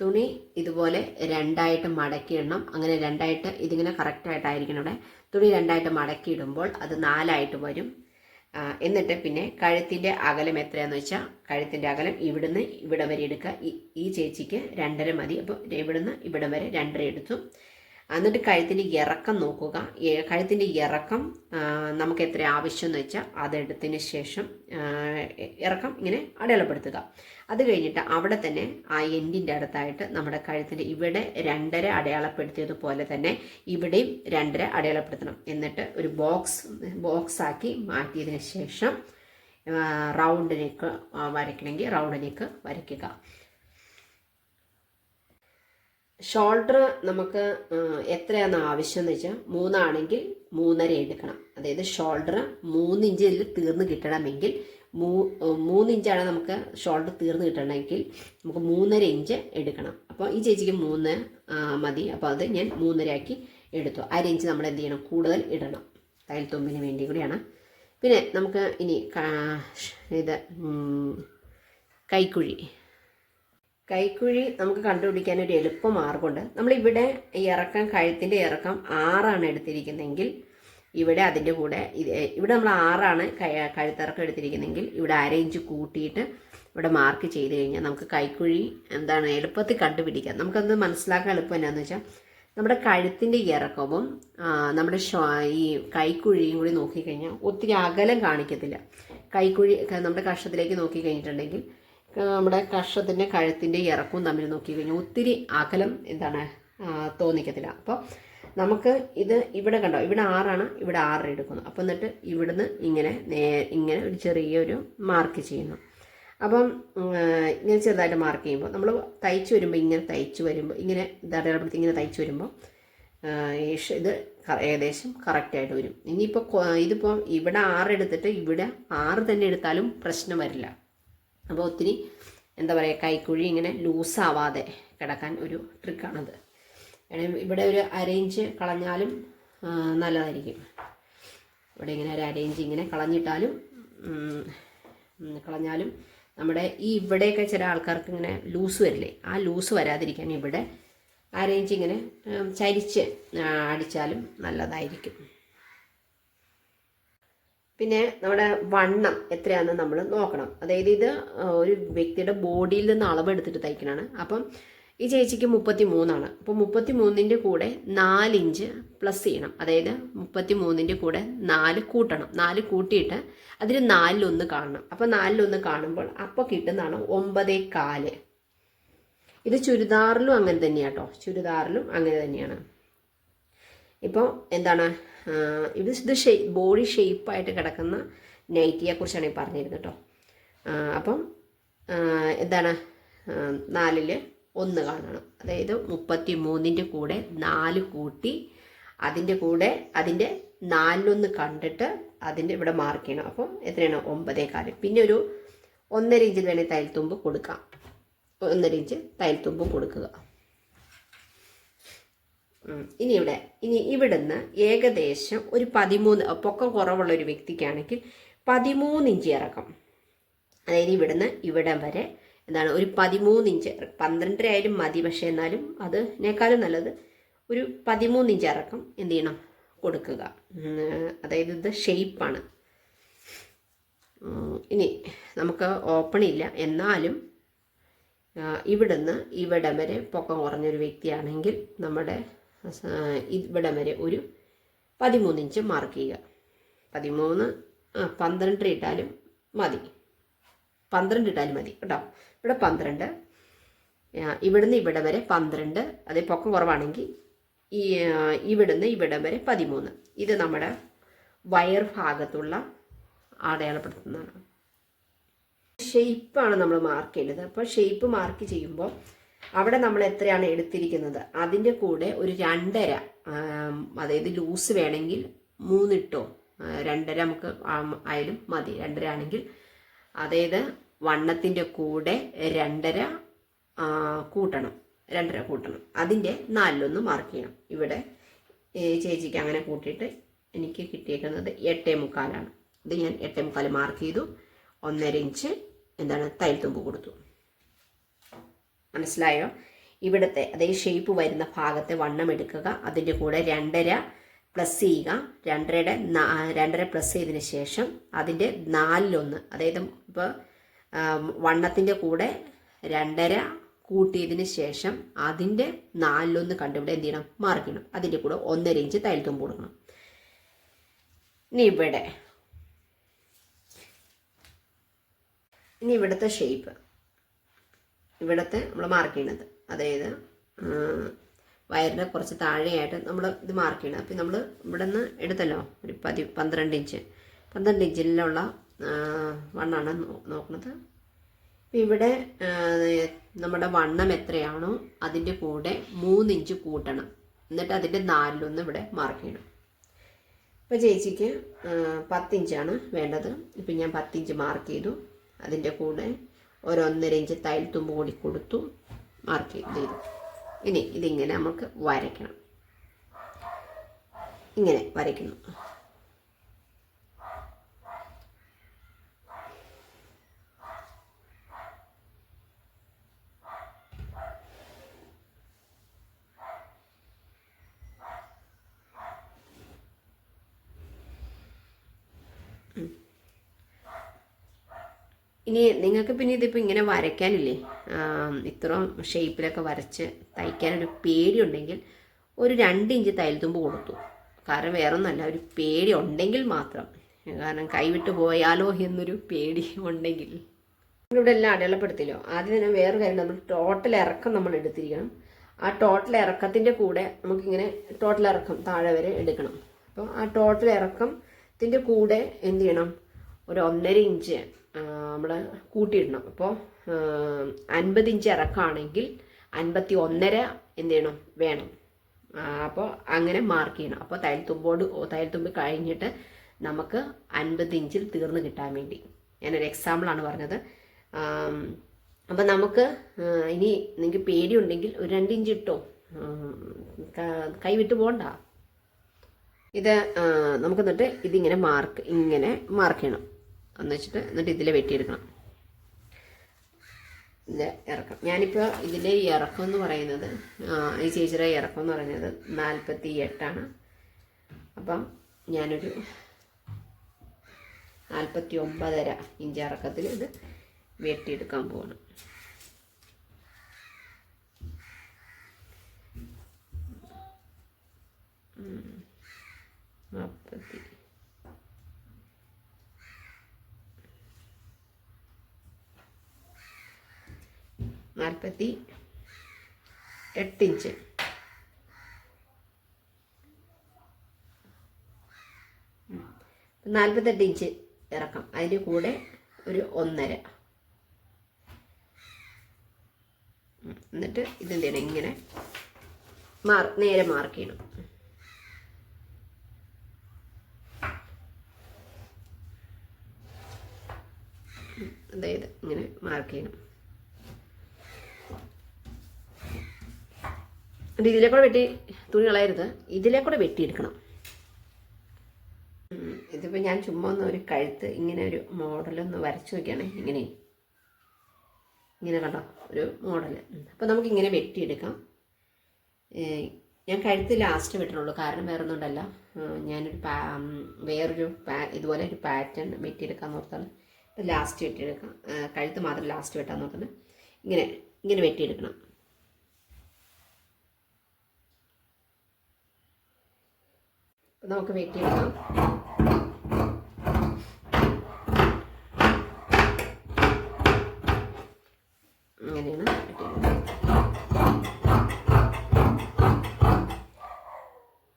തുണി ഇതുപോലെ രണ്ടായിട്ട് മടക്കിയിടണം. അങ്ങനെ രണ്ടായിട്ട് ഇതിങ്ങനെ കറക്റ്റായിട്ടായിരിക്കണം ഇവിടെ. തുണി രണ്ടായിട്ട് മടക്കിയിടുമ്പോൾ അത് നാലായിട്ട് വരും. എന്നിട്ട് പിന്നെ കഴുത്തിന്റെ അകലം എത്രയാന്ന് വെച്ചാൽ കഴുത്തിന്റെ അകലം ഇവിടുന്ന് ഇവിടെ വരെ എടുക്കുക. ഈ ചേച്ചിക്ക് രണ്ടര മതി. അപ്പോൾ ഇവിടുന്ന് ഇവിടം വരെ രണ്ടര എടുത്തു. എന്നിട്ട് കഴുത്തിന്റെ ഇറക്കം നോക്കുക. കഴുത്തിന്റെ ഇറക്കം നമുക്ക് എത്ര ആവശ്യം എന്ന് വെച്ചാൽ അതെടുത്തതിന് ശേഷം ഇറക്കം ഇങ്ങനെ അടയാളപ്പെടുത്തുക. അത് കഴിഞ്ഞിട്ട് അവിടെ തന്നെ ആ എൻഡിന്റെ അടുത്തായിട്ട് നമ്മുടെ കഴുത്തിന്റെ ഇവിടെ രണ്ടര അടയാളപ്പെടുത്തിയതുപോലെ തന്നെ ഇവിടെയും രണ്ടര അടയാളപ്പെടുത്തണം. എന്നിട്ട് ഒരു ബോക്സ് ബോക്സ് ആക്കി മാറ്റിയതിന് ശേഷം റൗണ്ട് നെക്ക് വരയ്ക്കണമെങ്കിൽ റൗണ്ട് നെക്ക് വരയ്ക്കുക. ഷോൾഡർ നമുക്ക് എത്രയാണ് ആവശ്യം എന്ന് വെച്ചാൽ മൂന്നാണെങ്കിൽ മൂന്നര എടുക്കണം. അതായത് ഷോൾഡർ മൂന്നിഞ്ചിൽ തീർന്ന് കിട്ടണമെങ്കിൽ മൂ മൂന്ന് ഇഞ്ചാണ് നമുക്ക് ഷോൾഡർ തീർന്ന് കിട്ടണമെങ്കിൽ നമുക്ക് മൂന്നര ഇഞ്ച് എടുക്കണം. അപ്പോൾ ഈ ചേച്ചിക്ക് മൂന്ന് മതി. അപ്പോൾ അത് ഞാൻ മൂന്നര ആക്കി എടുത്തു. അര ഇഞ്ച് നമ്മൾ എന്ത് ചെയ്യണം? കൂടുതൽ ഇടണം. തയ്യൽ തുമ്പിന് വേണ്ടി കൂടിയാണ്. പിന്നെ നമുക്ക് ഇനി ഇത് കൈക്കുഴി. കൈക്കുഴി നമുക്ക് കണ്ടുപിടിക്കാൻ ഒരു എളുപ്പ മാർഗമുണ്ട്. നമ്മളിവിടെ ഇറക്കം കഴുത്തിന്റെ ഇറക്കം ആറാണ് എടുത്തിരിക്കുന്നതെങ്കിൽ ഇവിടെ അതിന്റെ കൂടെ ഇവിടെ നമ്മൾ ആറാണ് കഴുത്തിറക്കം എടുത്തിരിക്കുന്നതെങ്കിൽ ഇവിടെ അര ഇഞ്ച് കൂട്ടിയിട്ട് ഇവിടെ മാർക്ക് ചെയ്ത് കഴിഞ്ഞാൽ നമുക്ക് കൈക്കുഴി എന്താണ് എളുപ്പത്തിൽ കണ്ടുപിടിക്കാം. നമുക്കത് മനസ്സിലാക്കാൻ എളുപ്പം എന്നാന്ന് വെച്ചാൽ നമ്മുടെ കഴുത്തിന്റെ ഇറക്കവും നമ്മുടെ ഈ കൈക്കുഴിയും കൂടി നോക്കിക്കഴിഞ്ഞാൽ ഒത്തിരി അകലം കാണിക്കത്തില്ല. കൈക്കുഴി നമ്മുടെ കഷത്തിലേക്ക് നോക്കിക്കഴിഞ്ഞിട്ടുണ്ടെങ്കിൽ നമ്മുടെ കഷത്തിന്റെ കഴുത്തിന്റെ ഇറക്കവും തമ്മിൽ നോക്കി കഴിഞ്ഞാൽ ഒത്തിരി അകലം എന്താണ് തോന്നിക്കത്തില്ല. അപ്പോൾ നമുക്ക് ഇത് ഇവിടെ കണ്ടോ ഇവിടെ ആറാണ് ഇവിടെ ആറ് എടുക്കുന്നു. അപ്പോൾ എന്നിട്ട് ഇവിടുന്ന് ഇങ്ങനെ നേ ഇങ്ങനെ ഒരു ചെറിയൊരു മാർക്ക് ചെയ്യുന്നു. അപ്പം ഇങ്ങനെ ചെറുതായിട്ട് മാർക്ക് ചെയ്യുമ്പോൾ നമ്മൾ തയ്ച്ച് വരുമ്പോൾ ഇങ്ങനെ തയ്ച്ച് വരുമ്പോൾ ഇങ്ങനെ ഇതടയാളപ്പെടുത്തി ഇങ്ങനെ തയ്ച്ച് വരുമ്പോൾ ഇത് ഏകദേശം കറക്റ്റായിട്ട് വരും. ഇനിയിപ്പോൾ ഇതിപ്പോൾ ഇവിടെ ആറ് എടുത്തിട്ട് ഇവിടെ ആറ് തന്നെ എടുത്താലും പ്രശ്നം വരില്ല. അപ്പോൾ ഒത്തിരി എന്താ പറയുക കൈക്കുഴി ഇങ്ങനെ ലൂസാവാതെ കിടക്കാൻ ഒരു ട്രിക്കാണത്. ഇവിടെ ഒരു അരയിഞ്ച് കളഞ്ഞാലും നല്ലതായിരിക്കും. ഇവിടെ ഇങ്ങനെ ഒരു അരയിഞ്ച് ഇങ്ങനെ കളഞ്ഞിട്ടാലും കളഞ്ഞാലും നമ്മുടെ ഈ ഇവിടെയൊക്കെ ചില ആൾക്കാർക്ക് ഇങ്ങനെ ലൂസ് വരില്ലേ ആ ലൂസ് വരാതിരിക്കാൻ ഇവിടെ അരയിഞ്ച് ഇങ്ങനെ ചരിച്ച് അടിച്ചാലും നല്ലതായിരിക്കും. പിന്നെ നമ്മുടെ വണ്ണം എത്രയാണെന്ന് നമ്മൾ നോക്കണം. അതായത് ഇത് ഒരു വ്യക്തിയുടെ ബോഡിയിൽ നിന്ന് അളവെടുത്തിട്ട് തയ്ക്കണതാണ് അപ്പം ഈ ചേച്ചിക്ക് മുപ്പത്തി മൂന്നാണ് അപ്പോൾ മുപ്പത്തി മൂന്നിന്റെ കൂടെ നാലിഞ്ച് പ്ലസ് ചെയ്യണം. അതായത് മുപ്പത്തി മൂന്നിന്റെ കൂടെ നാല് കൂട്ടണം. നാല് കൂട്ടിയിട്ട് അതിൽ നാലിലൊന്ന് കാണണം. അപ്പോൾ നാലിലൊന്ന് കാണുമ്പോൾ അപ്പോൾ കിട്ടുന്നതാണ് ഒമ്പതേ കാൽ. ഇത് ചുരിദാറിലും അങ്ങനെ തന്നെയാട്ടോ. ചുരിദാറിലും അങ്ങനെ തന്നെയാണ്. ഇപ്പോൾ എന്താണ്? ഇത് ഇത് ഷേ ബോഡി ഷേപ്പായിട്ട് കിടക്കുന്ന നൈറ്റിയെ കുറിച്ചാണ് ഈ പറഞ്ഞിരുന്നത് കേട്ടോ അപ്പം എന്താണ്? നാലിൽ ഒന്ന് കാണണം. അതായത് മുപ്പത്തി മൂന്നിന്റെ കൂടെ നാല് കൂട്ടി അതിന്റെ കൂടെ അതിന്റെ നാലിലൊന്ന് കണ്ടിട്ട് അതിന്റെ ഇവിടെ മാർക്ക് ചെയ്യണം. അപ്പം എത്രയാണ്? ഒമ്പതേ കാൽ പിന്നെ ഒരു ഒന്നര ഇഞ്ചിൽ വേണേൽ തയ്യൽ തുമ്പ് കൊടുക്കാം. ഒന്നര ഇഞ്ച് തയ്യൽ തുമ്പ് കൊടുക്കുക. ഇനി ഇവിടെ ഇനി ഇവിടുന്ന് ഏകദേശം ഒരു പതിമൂന്ന് പൊക്കം കുറവുള്ള ഒരു വ്യക്തിക്കാണെങ്കിൽ പതിമൂന്ന് ഇഞ്ച് ഇറക്കം. അതായത് ഇവിടുന്ന് ഇവിടം വരെ എന്താണ് ഒരു പതിമൂന്ന് ഇഞ്ച് പന്ത്രണ്ടര ആയാലും മതി പക്ഷേ എന്നാലും അതിനേക്കാളും നല്ലത് ഒരു പതിമൂന്ന് ഇഞ്ച് ഇറക്കം എന്ത് ചെയ്യണം? കൊടുക്കുക. അതായത് ഇത് ഷെയ്പ്പാണ് ഇനി നമുക്ക് ഓപ്പൺ ഇല്ല. എന്നാലും ഇവിടുന്ന് ഇവിടം വരെ പൊക്കം കുറഞ്ഞൊരു വ്യക്തിയാണെങ്കിൽ നമ്മുടെ ഇവിടം വരെ ഒരു പതിമൂന്ന് ഇഞ്ച് മാർക്ക് ചെയ്യുക. പതിമൂന്ന് ആ പന്ത്രണ്ടര ഇട്ടാലും മതി. പന്ത്രണ്ട് ഇട്ടാലും മതി കേട്ടോ. ഇവിടെ പന്ത്രണ്ട്. ഇവിടുന്ന് ഇവിടെ വരെ പന്ത്രണ്ട്. അതേ പൊക്കം കുറവാണെങ്കിൽ ഈ ഇവിടുന്ന് ഇവിടം വരെ പതിമൂന്ന്. ഇത് നമ്മുടെ വയർ ഭാഗത്തുള്ള അടയാളപ്പെടുത്തുന്നതാണ്. ഷെയ്പ്പാണ് നമ്മൾ മാർക്ക് ചെയ്യുന്നത്. അപ്പോൾ ഷെയ്പ്പ് മാർക്ക് ചെയ്യുമ്പോൾ അവിടെ നമ്മൾ എത്രയാണ് എടുത്തിരിക്കുന്നത്? അതിന്റെ കൂടെ ഒരു രണ്ടര അതായത് ലൂസ് വേണമെങ്കിൽ മൂന്നിട്ടോ രണ്ടര നമുക്ക് ആയാലും മതി. രണ്ടര ആണെങ്കിൽ അതായത് വണ്ണത്തിന്റെ കൂടെ രണ്ടര കൂട്ടണം. രണ്ടര കൂട്ടണം. അതിന്റെ നാലിലൊന്ന് മാർക്ക് ചെയ്യണം. ഇവിടെ ചേച്ചിക്ക് അങ്ങനെ കൂട്ടിയിട്ട് എനിക്ക് കിട്ടിയേക്കുന്നത് എട്ടേ മുക്കാലാണ്. ഇത് ഞാൻ എട്ടേ മുക്കാൽ മാർക്ക് ചെയ്തു. ഒന്നര ഇഞ്ച് എന്താണ് തൈൽത്തുമ്പ് തുമ്പ് കൊടുത്തു. മനസ്സിലായോ? ഇവിടുത്തെ അതേ ഷേപ്പ് വരുന്ന ഭാഗത്തെ വണ്ണം എടുക്കുക. അതിന്റെ കൂടെ രണ്ടര പ്ലസ് ചെയ്യുക. രണ്ടരയുടെ രണ്ടര പ്ലസ് ചെയ്തതിന് ശേഷം അതിന്റെ നാലിലൊന്ന് അതായത് ഇപ്പോൾ വണ്ണത്തിന്റെ കൂടെ രണ്ടര കൂട്ടിയതിന് ശേഷം അതിന്റെ നാലിലൊന്ന് കണ്ടിവിടെ എന്ത് ചെയ്യണം? മാർക്കിടണം അതിന്റെ കൂടെ ഒന്നര ഇഞ്ച് തയ്യൽ കൊടുക്കണം. ഇനി ഇവിടെ ഇനി ഇവിടുത്തെ ഷേപ്പ് ഇവിടുത്തെ നമ്മൾ മാർക്ക് ചെയ്യണത്. അതായത് വയറിന്റെ കുറച്ച് താഴെയായിട്ട് നമ്മൾ ഇത് മാർക്ക് ചെയ്യണം. അപ്പം നമ്മൾ ഇവിടെ നിന്ന് എടുത്തല്ലോ ഒരു പതി പന്ത്രണ്ട് ഇഞ്ച് പന്ത്രണ്ട് ഇഞ്ചിലുള്ള വണ്ണാണ് നോക്കുന്നത് ഇവിടെ നമ്മുടെ വണ്ണം എത്രയാണോ അതിന്റെ കൂടെ മൂന്നിഞ്ച് കൂട്ടണം. എന്നിട്ട് അതിന്റെ നാലിലൊന്ന് ഇവിടെ മാർക്ക് ചെയ്യണം. ഇപ്പോൾ ചേച്ചിക്ക് പത്തിഞ്ചാണ് വേണ്ടത്. ഇപ്പം ഞാൻ പത്തിഞ്ച് മാർക്ക് ചെയ്തു. അതിന്റെ കൂടെ ഒരു ഒന്നര ഇഞ്ച് തയ്യൽ തുമ്പ് കൂടി കൊടുത്തു മാർക്ക് ചെയ്തു ഇനി ഇതിങ്ങനെ നമുക്ക് വരയ്ക്കണം. ഇങ്ങനെ വരയ്ക്കുന്നു. ഇനി നിങ്ങൾക്ക് പിന്നെ ഇതിപ്പോൾ ഇങ്ങനെ വരയ്ക്കാനില്ലേ? ഇത്രയും ഷേപ്പിലൊക്കെ വരച്ച് തയ്ക്കാനൊരു പേടിയുണ്ടെങ്കിൽ ഒരു രണ്ട് ഇഞ്ച് തയ്യൽ തുമ്പ് കൊടുത്തു. കാരണം വേറൊന്നല്ല ഒരു പേടി ഉണ്ടെങ്കിൽ മാത്രം. കാരണം കൈവിട്ട് പോയാലോ എന്നൊരു പേടി ഉണ്ടെങ്കിൽ. ഇവിടെ എല്ലാം അടയാളപ്പെടുത്തില്ലോ. ആദ്യം തന്നെ വേറെ കാര്യം നമ്മൾ ടോട്ടൽ ഇറക്കം നമ്മൾ എടുത്തിരിക്കണം. ആ ടോട്ടൽ ഇറക്കത്തിന്റെ കൂടെ നമുക്കിങ്ങനെ ടോട്ടൽ ഇറക്കം താഴെ വരെ എടുക്കണം. അപ്പോൾ ആ ടോട്ടൽ ഇറക്കത്തിന്റെ കൂടെ എന്ത് ചെയ്യണം? ഒരു ഒന്നര ഇഞ്ച് നമ്മൾ കൂട്ടിയിടണം. അപ്പോൾ അൻപത് ഇഞ്ച് ഇറക്കാണെങ്കിൽ അൻപത്തി ഒന്നര എന്ത് ചെയ്യണം വേണം അപ്പോൾ അങ്ങനെ മാർക്ക് ചെയ്യണം. അപ്പോൾ തയ്യൽത്തുമ്പോട് തയ്യൽത്തുമ്പ് കഴിഞ്ഞിട്ട് നമുക്ക് അൻപത് ഇഞ്ചിൽ തീർന്ന് കിട്ടാൻ വേണ്ടി. ഞാനൊരു എക്സാമ്പിളാണ് പറഞ്ഞത്. അപ്പം നമുക്ക് ഇനി നിങ്ങൾക്ക് പേടിയുണ്ടെങ്കിൽ ഒരു രണ്ട് ഇഞ്ച് ഇട്ടോ? കൈവിട്ട് പോകണ്ട ഇത് നമുക്ക് എന്നിട്ട് ഇതിങ്ങനെ മാർക്ക് ഇങ്ങനെ മാർക്ക് ചെയ്യണം. എന്ന് വെച്ചിട്ട് എന്നിട്ട് ഇതിൽ വെട്ടിയെടുക്കണം. ഇത് ഇറക്കം. ഞാനിപ്പോൾ ഇതിന്റെ ഇറക്കം എന്ന് പറയുന്നത് ഈ ചേച്ചിയുടെ ഇറക്കം എന്ന് പറയുന്നത് നാൽപ്പത്തി എട്ടാണ് അപ്പം ഞാനൊരു നാൽപ്പത്തി ഒമ്പതര ഇഞ്ച് ഇറക്കത്തിൽ ഇത് വെട്ടിയെടുക്കാൻ പോവാണ്. ഉം. നാൽപ്പത്തി നാൽപ്പത്തി എട്ട് ഇഞ്ച് നാൽപ്പത്തെട്ട് ഇഞ്ച് ഇറക്കം. അതിന് കൂടെ ഒരു ഒന്നര. എന്നിട്ട് എന്ത് ചെയ്യണം? ഇങ്ങനെ മാർ നേരെ മാർക്ക് ചെയ്യണം. അതായത് ഇങ്ങനെ മാർക്ക് ചെയ്യണം. എന്നിട്ട് ഇതിലെ കൂടെ വെട്ടി തുണി കളയരുത്. ഇതിലെ കൂടെ വെട്ടിയെടുക്കണം. ഇതിപ്പോൾ ഞാൻ ചുമ്മാ ഒന്ന് ഒരു കഴുത്ത് ഇങ്ങനെ ഒരു മോഡലൊന്ന് വരച്ചു നോക്കിയാണേ. ഇങ്ങനെ. ഇങ്ങനെ കണ്ടോ? ഒരു മോഡൽ അപ്പോൾ നമുക്ക് ഇങ്ങനെ വെട്ടിയെടുക്കാം. ഞാൻ കഴുത്ത് ലാസ്റ്റ് വിട്ടിട്ടുള്ളൂ കാരണം വേറെ ഒന്നുകൊണ്ടല്ല ഞാനൊരു പാ വേറൊരു പാ ഇതുപോലെ ഒരു പാറ്റേൺ വെട്ടിയെടുക്കാൻ നോർത്താണ് ലാസ്റ്റ് വെട്ടിയെടുക്കാം. കഴുത്ത് മാത്രം ലാസ്റ്റ് വെട്ടാൻ നോക്കുന്നത് ഇങ്ങനെ ഇങ്ങനെ വെട്ടിയെടുക്കണം. നമുക്ക് വെയിറ്റ് ചെയ്യാം.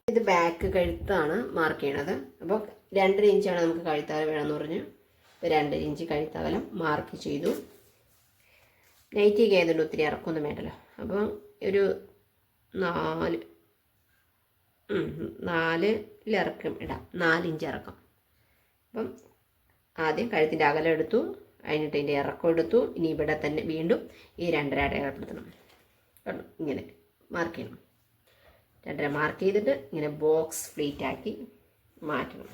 ഇത് ബാക്ക് കഴുത്താണ് മാർക്ക് ചെയ്യണത്. അപ്പോൾ രണ്ടര ഇഞ്ചാണ് നമുക്ക് കഴുത്തകലം വേണമെന്ന് പറഞ്ഞു. ഇപ്പോൾ രണ്ടര ഇഞ്ച് കഴുത്താവലം മാർക്ക് ചെയ്തു. നൈറ്റിക്ക് ആയതുകൊണ്ട് ഒത്തിരി ഇറക്കൊന്നും വേണ്ടല്ലോ. അപ്പോൾ ഒരു നാല് ഉം, നാലിലിറക്കം ഇടാം. നാലിഞ്ച് ഇറക്കം. അപ്പം ആദ്യം കഴുത്തിന്റെ അകലം എടുത്തു കഴിഞ്ഞിട്ട് ഇതിന്റെ ഇറക്കം എടുത്തു. ഇനി ഇവിടെ തന്നെ വീണ്ടും ഈ രണ്ടര അടയാളപ്പെടുത്തണം ഇങ്ങനെ മാർക്ക് ചെയ്യണം. രണ്ടര മാർക്ക് ചെയ്തിട്ട് ഇങ്ങനെ ബോക്സ് ഫ്ലീറ്റ് ആക്കി മാറ്റണം.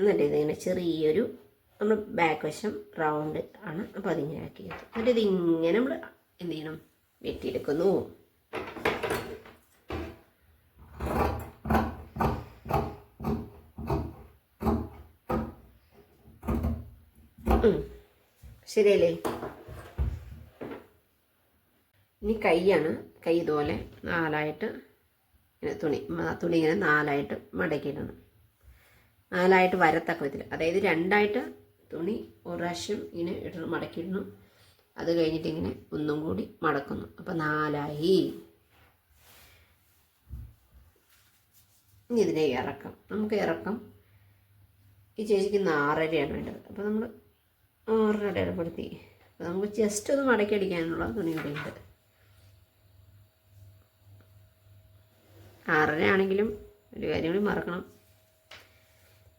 എന്നിട്ട് ഇതിങ്ങനെ ചെറിയൊരു നമ്മൾ ബാക്ക് വശം റൗണ്ട് ആണ്. അപ്പോൾ അതിങ്ങനെ ആക്കി എന്നിട്ട് ഇതിങ്ങനെ നമ്മൾ എന്ത് ചെയ്യണം? വെട്ടിയെടുക്കുന്നു. ശരിയല്ലേ? ഇനി കൈയാണ് കൈ ഇതുപോലെ നാലായിട്ട് തുണി തുണി ഇങ്ങനെ നാലായിട്ട് മടക്കിയിടണം. നാലായിട്ട് വരത്തക്ക വിധത്തിൽ അതായത് രണ്ടായിട്ട് തുണി ഒരു പ്രാവശ്യം ഇങ്ങനെ ഇടണം മടക്കിയിടണം. അത് കഴിഞ്ഞിട്ട് ഇങ്ങനെ ഒന്നും കൂടി മടക്കുന്നു. അപ്പം നാലായി. ഇനി ഇതിനെ ഇറക്കം. നമുക്ക് ഇറക്കം. ഈ ചേച്ചിക്ക് ആറരയാണ് വേണ്ടത്. അപ്പോൾ നമ്മൾ ആറര ഇടപെടുത്തി അപ്പോൾ നമുക്ക് ജസ്റ്റ് ഒന്ന് മടക്കി അടിക്കാനുള്ള തുണി ഇവിടെ ഉണ്ട്. ആറര ആണെങ്കിലും ഒരു കാര്യം കൂടി മറക്കണം.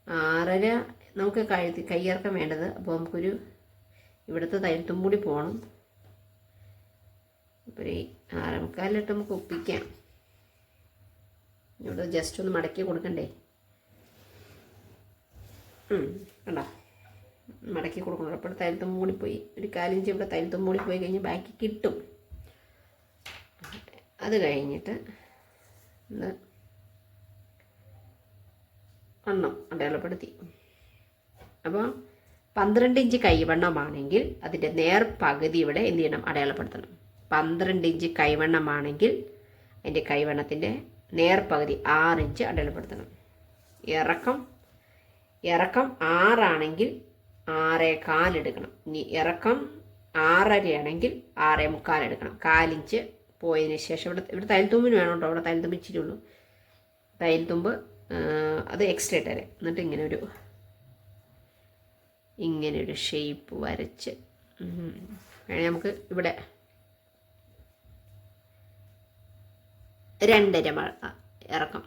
ആറര നമുക്ക് കഴുത്തി കയ്യിറക്കം വേണ്ടത്. അപ്പോൾ നമുക്കൊരു ഇവിടുത്തെ തയ്യത്തും കൂടി പോകണം അപ്പോൾ ഈ ആറേമുക്കാലിട്ട് നമുക്ക് ഒപ്പിക്കാം. ഇവിടെ ജസ്റ്റ് ഒന്ന് മടക്കി കൊടുക്കണ്ടേ? കണ്ടോ? മടക്കി കൊടുക്കണം. അപ്പോൾ തൈലത്തും കൂടി പോയി. ഒരു കാലിഞ്ച് ഇവിടെ തൈലത്തും കൂടി പോയി കഴിഞ്ഞ് ബാക്കി കിട്ടും. അത് കഴിഞ്ഞിട്ട് ഇത് വണ്ണം അടയാളപ്പെടുത്തി. അപ്പോൾ പന്ത്രണ്ട് ഇഞ്ച് കൈവണ്ണമാണെങ്കിൽ അതിന്റെ നേർ പകുതി ഇവിടെ എന്ത് ചെയ്യണം? അടയാളപ്പെടുത്തണം. പന്ത്രണ്ട് ഇഞ്ച് കൈവണ്ണമാണെങ്കിൽ അതിന്റെ കൈവണ്ണത്തിന്റെ നേർ പകുതി ആറ് ഇഞ്ച് അടയാളപ്പെടുത്തണം. ഇറക്കം ഇറക്കം ആറാണെങ്കിൽ ആറേ കാലെടുക്കണം ഇനി ഇറക്കം ആറരയാണെങ്കിൽ ആറേ മുക്കാലെടുക്കണം കാലിഞ്ച് പോയതിന് ശേഷം ഇവിടെ ഇവിടെ തൈൽത്തുമ്പിന് വേണം കേട്ടോ. അവിടെ തൈൽത്തുമ്പ് ഇച്ചിരി ഉള്ളൂ. തൈൽത്തുമ്പ് അത് എക്സ്ട്രാ ഇട്ടേരെ എന്നിട്ട് ഇങ്ങനെ ഒരു ഇങ്ങനെ ഒരു ഷേപ്പ് വരച്ച് വേണേൽ നമുക്ക് ഇവിടെ രണ്ടര ഇറക്കം.